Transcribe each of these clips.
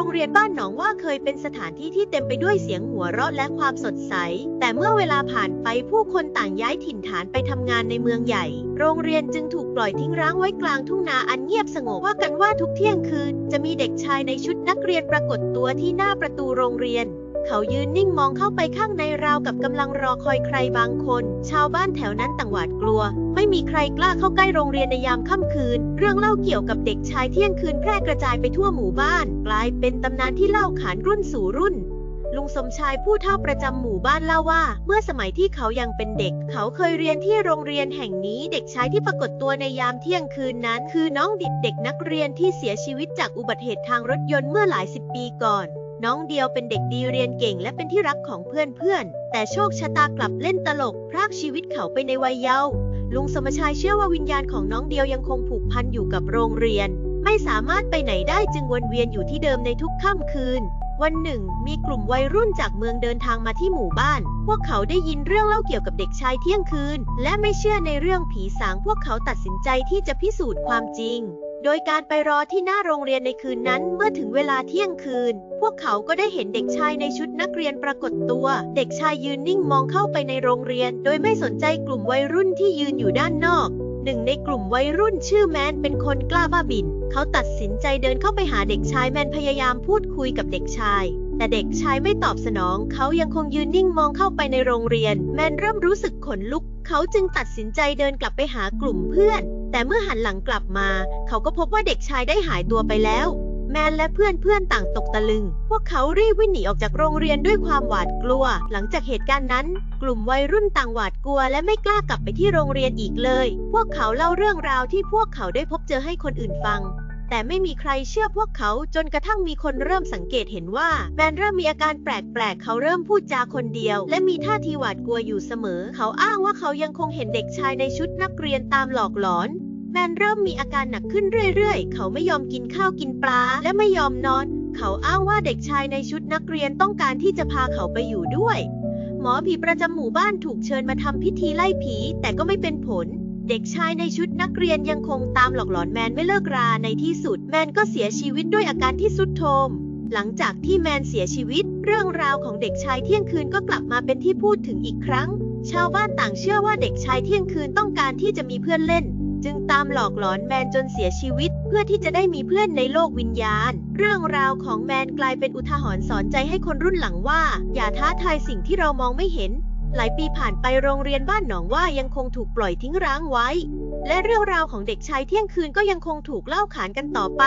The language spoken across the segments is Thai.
รงเรียนบ้านหนองว่าเคยเป็นสถานที่ที่เต็มไปด้วยเสียงหัวเราะและความสดใส แต่เมื่อเวลาผ่านไปผู้คนต่างย้ายถิ่นฐานไปทำงานในเมืองใหญ่ โรงเรียนจึงถูกปล่อยทิ้งร้างไว้กลางทุ่งนาอันเงียบสงบว่ากันว่าทุกเที่ยงคืน จะมีเด็กชายในชุดนักเรียนปรากฏตัวที่หน้าประตูโรงเรียน เขายืนนิ่งมองเข้าไปข้างในราวกับกำลังรอคอยใครบางคน ชาวบ้านแถวนั้นต่างหวาดกลัว ไม่มีใครกล้าเข้าใกล้โรงเรียนในยามค่ำคืน เรื่องเล่าเกี่ยวกับเด็กชายเที่ยงคืนแพร่กระจายไปทั่วหมู่บ้าน กลายเป็นตำนานที่เล่าขานรุ่นสู่รุ่นลุงสมชายผู้เฒ่าประจำหมู่บ้านเล่าว่า เมื่อสมัยที่เขายังเป็นเด็ก เขาเคยเรียนที่โรงเรียนแห่งนี้ เด็กชายที่ปรากฏตัวในยามเที่ยงคืนนั้น คือน้องดิดเด็กนักเรียนที่เสียชีวิตจากอุบัติเหตุทางรถยนต์เมื่อหลายสิบปีก่อน น้องเดียวเป็นเด็กดีเรียนเก่งและเป็นที่รักของเพื่อนๆ แต่โชคชะตากลับเล่นตลก พรากชีวิตเขาไปในวัยเยาว์ลุงสมชายเชื่อว่าวิญญาณของน้องเดียวยังคงผูกพันอยู่กับโรงเรียน ไม่สามารถไปไหนได้จึงวนเวียนอยู่ที่เดิมในทุกค่ำคืน วันหนึ่ง มีกลุ่มวัยรุ่นจากเมืองเดินทางมาที่หมู่บ้าน พวกเขาได้ยินเรื่องเล่าเกี่ยวกับเด็กชายเที่ยงคืน และไม่เชื่อในเรื่องผีสางพวกเขาตัดสินใจที่จะพิสูจน์ความจริง โดยการไปรอที่หน้าโรงเรียนในคืนนั้นเมื่อถึงเวลาเที่ยงคืน พวกเขาก็ได้เห็นเด็กชายในชุดนักเรียนปรากฏตัว เด็กชายยืนนิ่งมองเข้าไปในโรงเรียน โดยไม่สนใจกลุ่มวัยรุ่นที่ยืนอยู่ด้านนอก หนึ่งในกลุ่มวัยรุ่นชื่อแมนเป็นคนกล้าบ้าบิน เขาตัดสินใจเดินเข้าไปหาเด็กชายแมนพยายามพูดคุยกับเด็กชายแต่เด็กชายไม่ตอบสนอง เขายังคงยืนนิ่งมองเข้าไปในโรงเรียน แมนเริ่มรู้สึกขนลุกเขาจึงตัดสินใจเดินกลับไปหากลุ่มเพื่อน แต่เมื่อหันหลังกลับมา เขาก็พบว่าเด็กชายได้หายตัวไปแล้ว แมนและเพื่อนเพื่อนๆต่างตกตะลึง พวกเขารีบวิ่งหนีออกจากโรงเรียนด้วยความหวาดกลัว หลังจากเหตุการณ์นั้น กลุ่มวัยรุ่นต่างหวาดกลัว และไม่กล้ากลับไปที่โรงเรียนอีกเลย พวกเขาเล่าเรื่องราวที่พวกเขาได้พบเจอให้คนอื่นฟัง แต่ไม่มีใครเชื่อพวกเขาจนกระทั่งมีคนเริ่มสังเกตเห็นว่าแมนเริ่มมีอาการแปลกๆ เขาเริ่มพูดจาคนเดียว และมีท่าทีหวาดกลัวอยู่เสมอ เขาอ้างว่าเขายังคงเห็นเด็กชายในชุดนักเรียนตามหลอกหลอนแมนเริ่มมีอาการหนักขึ้นเรื่อยๆ เขาไม่ยอมกินข้าวกินปลา และไม่ยอมนอน เขาอ้างว่าเด็กชายในชุดนักเรียนต้องการที่จะพาเขาไปอยู่ด้วย หมอผีประจำหมู่บ้านถูกเชิญมาทำพิธีไล่ผีแต่ก็ไม่เป็นผล เด็กชายในชุดนักเรียนยังคงตามหลอกหลอนแมนไม่เลิกราในที่สุด แมนก็เสียชีวิตด้วยอาการที่สุดโทมหลังจากที่แมนเสียชีวิต เรื่องราวของเด็กชายเที่ยงคืนก็กลับมาเป็นที่พูดถึงอีกครั้ง ชาวบ้านต่างเชื่อว่าเด็กชายเที่ยงคืนต้องการที่จะมีเพื่อนเล่น จึงตามหลอกหลอนแมนจนเสียชีวิต เพื่อที่จะได้มีเพื่อนในโลกวิญญาณ เรื่องราวของแมนกลายเป็นอุทาหรณ์สอนใจให้คนรุ่นหลังว่า อย่าท้าทายสิ่งที่เรามองไม่เห็น หลายปีผ่านไปโรงเรียนบ้านหนองว่ายังคงถูกปล่อยทิ้งร้างไว้ และเรื่องราวของเด็กชายเที่ยงคืนก็ยังคงถูกเล่าขานกันต่อไป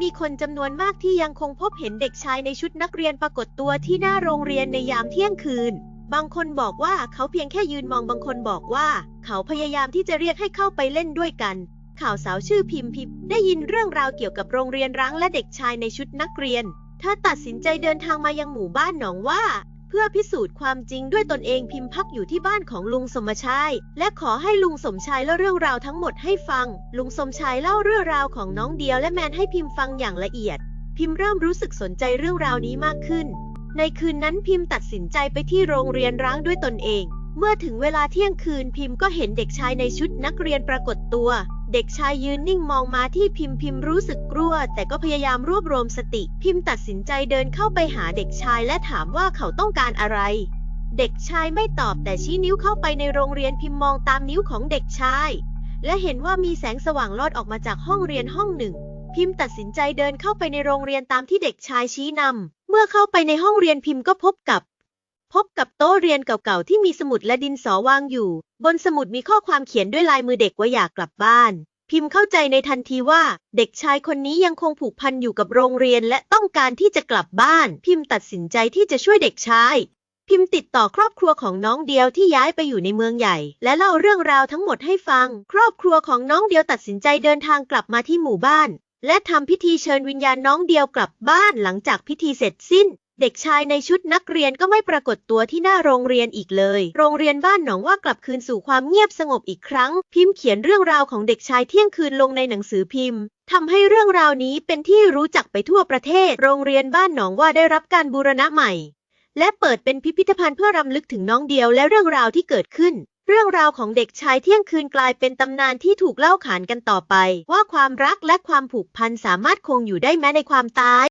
มีคนจำนวนมากที่ยังคงพบเห็นเด็กชายในชุดนักเรียนปรากฏตัวที่หน้าโรงเรียนในยามเที่ยงคืน บางคนบอกว่าเขาเพียงแค่ยืนมองบางคนบอกว่า เขาพยายามที่จะเรียกให้เข้าไปเล่นด้วยกัน ข่าวสาวชื่อพิมพิมได้ยินเรื่องราวเกี่ยวกับโรงเรียนร้างและเด็กชายในชุดนักเรียน เธอตัดสินใจเดินทางมายังหมู่บ้านหนองว่า เพื่อพิสูจน์ความจริงด้วยตนเองพิมพ์พักอยู่ที่บ้านของลุงสมชาย และขอให้ลุงสมชายเล่าเรื่องราวทั้งหมดให้ฟัง ลุงสมชายเล่าเรื่องราวของน้องเดียวและแมนให้พิมพ์ฟังอย่างละเอียด พิมพ์เริ่มรู้สึกสนใจเรื่องราวนี้มากขึ้น ในคืนนั้นพิมพ์ตัดสินใจไปที่โรงเรียนร้างด้วยตนเอง เมื่อถึงเวลาเที่ยงคืนพิมพ์ก็เห็นเด็กชายในชุดนักเรียนปรากฏตัว เด็กชายยืนนิ่งมองมาที่พิมพ์พิมพ์รู้สึกกลัว แต่ก็พยายามรวบรวมสติ พิมพ์ตัดสินใจเดินเข้าไปหาเด็กชายและถามว่าเขาต้องการอะไร เด็กชายไม่ตอบแต่ชี้นิ้วเข้าไปในโรงเรียนพิมพ์มองตามนิ้วของเด็กชาย และเห็นว่ามีแสงสว่างลอดออกมาจากห้องเรียนห้องหนึ่ง พิมพ์ตัดสินใจเดินเข้าไปในโรงเรียนตามที่เด็กชายชี้นำเมื่อเข้าไปในห้องเรียนพิมพ์ก็พบกับ พบกับโต๊ะเรียนเก่าๆ ที่มีสมุดและดินสอวางอยู่ บนสมุดมีข้อความเขียนด้วยลายมือเด็กว่าอยากกลับบ้าน พิมพ์เข้าใจในทันทีว่า เด็กชายคนนี้ยังคงผูกพันอยู่กับโรงเรียนและต้องการที่จะกลับบ้าน พิมพ์ตัดสินใจที่จะช่วยเด็กชาย พิมพ์ติดต่อครอบครัวของน้องเดียวที่ย้ายไปอยู่ในเมืองใหญ่ และเล่าเรื่องราวทั้งหมดให้ฟัง ครอบครัวของน้องเดียวตัดสินใจเดินทางกลับมาที่หมู่บ้าน และทำพิธีเชิญวิญญาณน้องเดียวกลับบ้านหลังจากพิธีเสร็จสิ้น เด็กชายในชุดนักเรียนก็ไม่ปรากฏตัวที่หน้าโรงเรียนอีกเลย โรงเรียนบ้านหนองว่ากลับคืนสู่ความเงียบสงบอีกครั้ง พิมพ์เขียนเรื่องราวของเด็กชายเที่ยงคืนลงในหนังสือพิมพ์ทำให้เรื่องราวนี้เป็นที่รู้จักไปทั่วประเทศ โรงเรียนบ้านหนองว่าได้รับการบูรณะใหม่ และเปิดเป็นพิพิธภัณฑ์เพื่อรำลึกถึงน้องเดียวและเรื่องราวที่เกิดขึ้นเรื่องราวของเด็กชายเที่ยงคืนกลายเป็นตำนานที่ถูกเล่าขานกันต่อไป ว่าความรักและความผูกพันสามารถคงอยู่ได้แม้ในความตาย